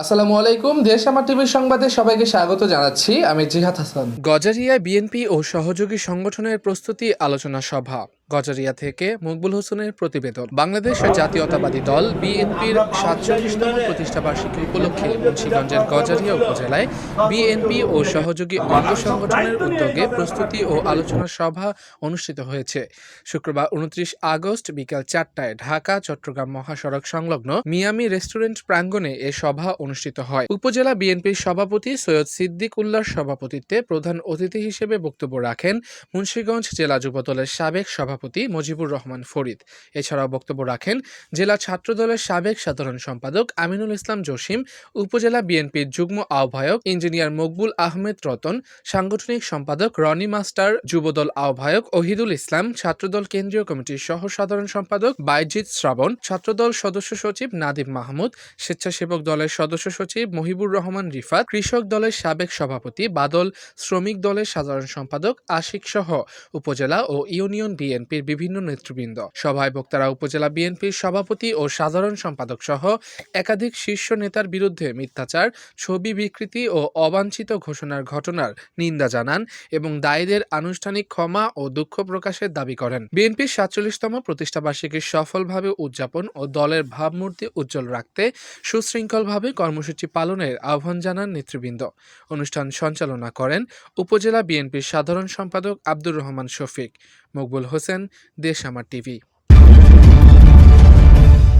আসসালামু আলাইকুম, দেশ আমার টিভির সংবাদে সবাইকে স্বাগত জানাচ্ছি। আমি জিহাদ হাসান। গজারিয়া বিএনপি ও সহযোগী সংগঠনের প্রস্তুতি আলোচনা সভা। গজারিয়া থেকে মকবুল হোসেনের প্রতিবেদন। বাংলাদেশ জাতীয়তাবাদী দল বিএনপির সাতচল্লিশতম প্রতিষ্ঠাবার্ষিকী উপলক্ষে মুন্সিগঞ্জের গজারিয়া উপজেলায় বিএনপি ও সহযোগী অঙ্গ সংগঠনের উদ্যোগে প্রস্তুতি ও আলোচনা সভা অনুষ্ঠিত হয়েছে। শুক্রবার উনত্রিশ আগস্ট বিকাল চারটায় ঢাকা, চট্টগ্রাম মহাসড়ক সংলগ্ন মিয়ামি রেস্টুরেন্ট প্রাঙ্গণে এ সভা অনুষ্ঠিত হয়। উপজেলা বিএনপির সভাপতি সৈয়দ সিদ্দিক উল্লাহর সভাপতিত্বে প্রধান অতিথি হিসেবে বক্তব্য রাখেন মুন্সিগঞ্জ জেলা যুবদলের সাবেক সভাপতি মজিবুর রহমান ফরিদ। এছাড়াও বক্তব্য রাখেন জেলা ছাত্রদলের সাবেক সাধারণ সম্পাদক আমিনুল ইসলাম জসিম, উপজেলা বিএনপির যুগ্ম আহ্বায়ক ইঞ্জিনিয়ার মকবুল আহমেদ রতন, সাংগঠনিক সম্পাদক রনি মাস্টার, যুবদল আহ্বায়ক ওহিদুল ইসলাম, ছাত্রদল কেন্দ্রীয় কমিটির সহ সাধারণ সম্পাদক বাইজিৎ শ্রাবণ, ছাত্রদল সদস্য সচিব নাদিম মাহমুদ, স্বেচ্ছাসেবক দলের সদস্য সচিব মহিবুর রহমান রিফাত, কৃষক দলের সাবেক সভাপতি বাদল, শ্রমিক দলের সাধারণ সম্পাদক আশিক সহ, উপজেলা ও ইউনিয়ন বিএনপির বিভিন্ন নেতৃবৃন্দ। সভায় বক্তারা উপজেলা বিএনপির সভাপতি ও সাধারণ সম্পাদক সহ একাধিক শীর্ষ নেতার বিরুদ্ধে মিথ্যাচার, ছবি বিকৃতি ও অবাঞ্ছিত ঘোষণার ঘটনার নিন্দা জানান এবং দায়ীদের আনুষ্ঠানিক ক্ষমা ও দুঃখ প্রকাশের দাবি করেন। বিএনপির সাতচল্লিশতম প্রতিষ্ঠাবার্ষিকী সফলভাবে উদযাপন ও দলের ভাবমূর্তি উজ্জ্বল রাখতে সুশৃঙ্খলভাবে কর্মসূচি পালনের আহ্বান জানান নেতৃবৃন্দ। অনুষ্ঠান সঞ্চালনা করেন উপজেলা বিএনপির সাধারণ সম্পাদক আব্দুর রহমান শফিক। মকবুল হোসেন দেশ আমার টিভি।